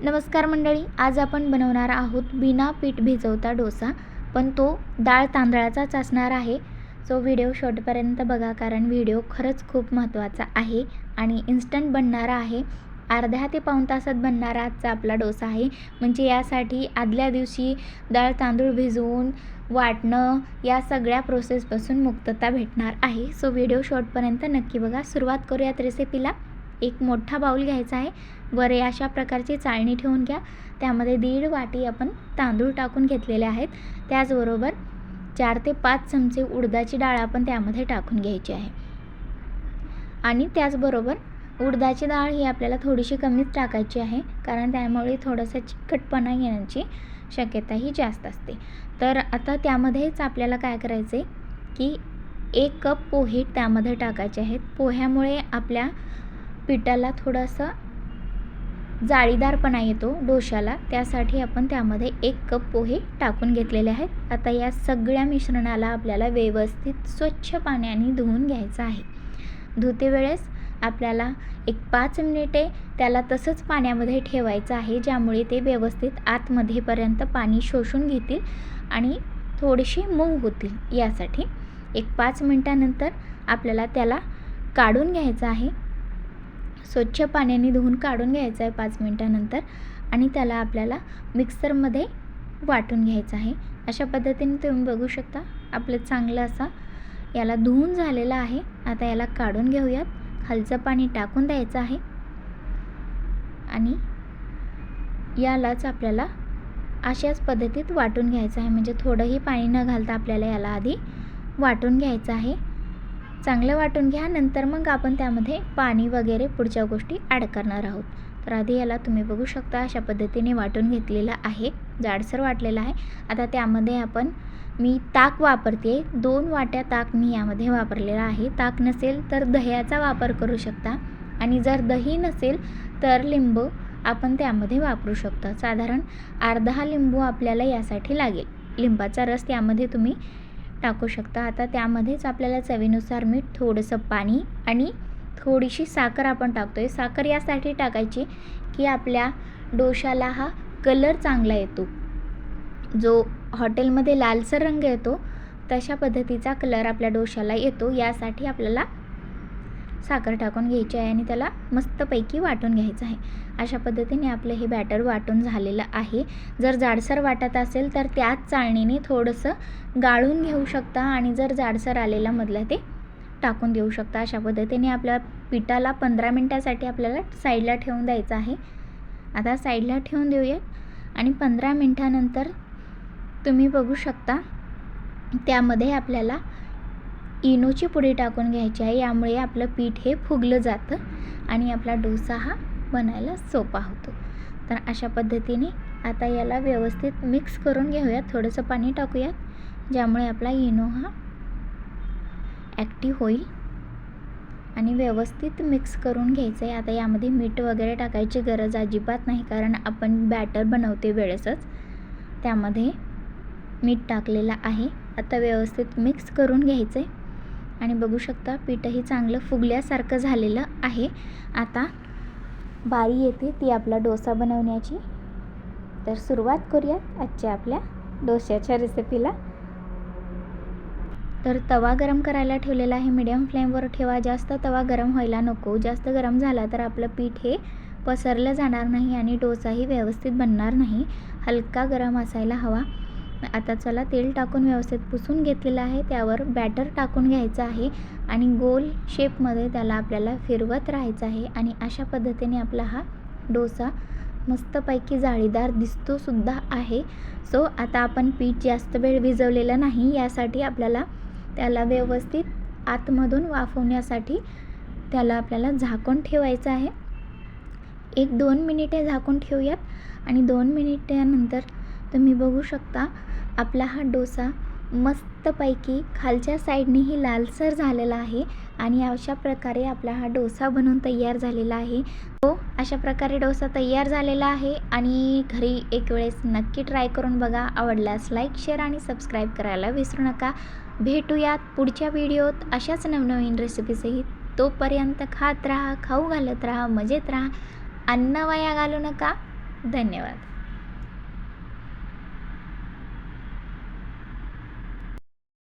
नमस्कार मंडळी आज आपण बनवणार आहोत बिना पीठ भिजवता डोसा पण तो डाळ तांदळाचाच असणार आहे. सो व्हिडिओ शॉर्टपर्यंत बघा कारण व्हिडिओ खरंच खूप महत्त्वाचा आहे आणि इन्स्टंट बनणारा आहे. अर्ध्या ते पाऊण तासात बनणारा आजचा आपला डोसा आहे. म्हणजे यासाठी आदल्या दिवशी डाळ तांदूळ भिजवून वाटणं या सगळ्या प्रोसेसपासून मुक्तता भेटणार आहे. सो व्हिडिओ शॉर्टपर्यंत नक्की बघा. सुरुवात करूयात रेसिपीला एक मोठा बाऊल घ्यायचा आहे. वरे अशा प्रकारची चाळणी ठेवून घ्या. त्यामध्ये दीड वाटी आपण तांदूळ टाकून घेतलेले आहेत. त्याचबरोबर चार ते पाच चमचे उडदाची डाळ आपण त्यामध्ये टाकून घ्यायची आहे. आणि त्याचबरोबर उडदाची डाळ ही आपल्याला थोडीशी कमीच टाकायची आहे कारण त्यामुळे थोडंसं चिकटपणा येण्याची शक्यताही जास्त असते. तर आता त्यामध्येच आपल्याला काय करायचं आहे की एक कप पोहे त्यामध्ये टाकायचे आहेत. पोह्यामुळे आपल्या पिठाला थोडंसं जाळीदारपणा येतो डोशाला त्यासाठी आपण त्यामध्ये एक कप पोहे टाकून घेतलेले आहेत. आता या सगळ्या मिश्रणाला आपल्याला व्यवस्थित स्वच्छ पाण्याने धुवून घ्यायचं आहे. धुते वेळेस आपल्याला एक पाच मिनिटे त्याला तसंच पाण्यामध्ये ठेवायचं आहे ज्यामुळे ते व्यवस्थित आतमध्येपर्यंत पाणी शोषून घेतील आणि थोडेसे मऊ होतील. यासाठी एक पाच मिनटानंतर आपल्याला त्याला काढून घ्यायचं आहे. स्वच्छ पाण्याने धुवून काढून घ्यायचं आहे पाच मिनटानंतर आणि त्याला आपल्याला मिक्सरमध्ये वाटून घ्यायचं आहे. अशा पद्धतीने तुम्ही बघू शकता आपलं चांगलं असा याला धुवून झालेलं आहे. आता याला काढून घेऊयात. खालचं पाणी टाकून द्यायचं आहे. आणि यालाच आपल्याला अशाच पद्धतीत वाटून घ्यायचं आहे. म्हणजे थोडंही पाणी न घालता आपल्याला याला आधी वाटून घ्यायचं आहे. चांगलं वाटून घ्या नंतर मग आपण त्यामध्ये पाणी वगैरे पुढच्या गोष्टी ॲड करणार आहोत. तर आधी याला तुम्ही बघू शकता अशा पद्धतीने वाटून घेतलेला आहे. जाडसर वाटलेलं आहे. आता त्यामध्ये आपण मी ताक वापरते. दोन वाट्या ताक मी यामध्ये वापरलेला आहे. ताक नसेल तर दह्याचा वापर करू शकता आणि जर दही नसेल तर लिंबू आपण त्यामध्ये वापरू शकता. साधारण अर्धा लिंबू आपल्याला यासाठी लागेल. लिंबाचा रस त्यामध्ये तुम्ही टाकू शकता. आता त्यामध्येच आपल्याला चवीनुसार मीठ थोडंसं पाणी आणि थोडीशी साखर आपण टाकतो आहे साखर यासाठी टाकायची की आपल्या डोशाला हा कलर चांगला येतो. जो हॉटेलमध्ये लालसर रंग येतो तशा पद्धतीचा कलर आपल्या डोशाला येतो. यासाठी आपल्याला साखर टाकून घ्यायची आहे आणि त्याला मस्तपैकी वाटून घ्यायचं आहे. अशा पद्धतीने आपलं हे बॅटर वाटून झालेलं आहे. जर जाडसर वाटत असेल तर त्याच चाळणीने थोडंसं गाळून घेऊ शकता आणि जर जाडसर आलेला मधलं ते टाकून देऊ शकता. अशा पद्धतीने आपल्या पिठाला पंधरा मिनटासाठी आपल्याला साईडला ठेवून द्यायचं आहे. आता साईडला ठेवून देऊयात आणि पंधरा मिनटानंतर तुम्ही बघू शकता त्यामध्ये आपल्याला इनोची पुडी टाकून घ्यायची आहे. यामुळे आपलं पीठ हे फुगलं जातं आणि आपला डोसा हा बनायला सोपा होतो. तर अशा पद्धतीने आता याला व्यवस्थित मिक्स करून घेऊयात थोडंसं पाणी टाकूयात ज्यामुळे आपला इनो हा ॲक्टिव्ह होईल आणि व्यवस्थित मिक्स करून घ्यायचं आहे आता यामध्ये मीठ वगैरे टाकायची गरज अजिबात नाही कारण आपण बॅटर बनवते वेळेसच. त्यामध्ये मीठ टाकलेलं आहे. आता व्यवस्थित मिक्स करून घ्यायचं आहे आणि बघू शकता पीठही चांगलं फुगल्यासारखं झालेलं आहे. आता बारी येते ती आपला डोसा बनवण्याची. तर सुरुवात करूयात आजच्या आपल्या डोश्याच्या रेसिपीला तर तवा गरम करायला ठेवलेला आहे. मीडियम फ्लेमवर ठेवा. जास्त तवा गरम व्हायला नको. जास्त गरम झाला तर आपलं पीठ हे पसरलं जाणार नाही आणि डोसाही व्यवस्थित बनणार नाही. हलका गरम असायला हवा. आता चला तेल टाकून व्यवस्थित पुसून घेतलेलं आहे. त्यावर बॅटर टाकून घ्यायचं आहे आणि गोल शेपमध्ये त्याला आपल्याला फिरवत राहायचं आहे आणि अशा पद्धतीने आपला हा डोसा मस्तपैकी जाळीदार दिसतोसुद्धा आहे. सो आता आपण पीठ जास्त वेळ भिजवलेलं नाही यासाठी आपल्याला त्याला व्यवस्थित आतमधून वाफवण्यासाठी त्याला आपल्याला झाकून ठेवायचं आहे. एक दोन मिनिटे झाकून ठेवूयात आणि दोन मिनिटानंतर तुम्ही बघू शकता आपला हा डोसा मस्तपैकी खालच्या साईडनेही लालसर झालेला आहे आणि अशा प्रकारे आपला हा डोसा बनवून तयार झालेला आहे. तो अशा प्रकारे डोसा तयार झालेला आहे आणि घरी एक वेळेस नक्की ट्राय करून बघा. आवडल्यास लाईक शेअर आणि सबस्क्राईब करायला विसरू नका. भेटूयात पुढच्या व्हिडिओत. अशाच नवनवीन रेसिपीसहित तोपर्यंत खात राहा खाऊ घालत राहा मजेत राहा. अन्न वाया घालू नका. धन्यवाद.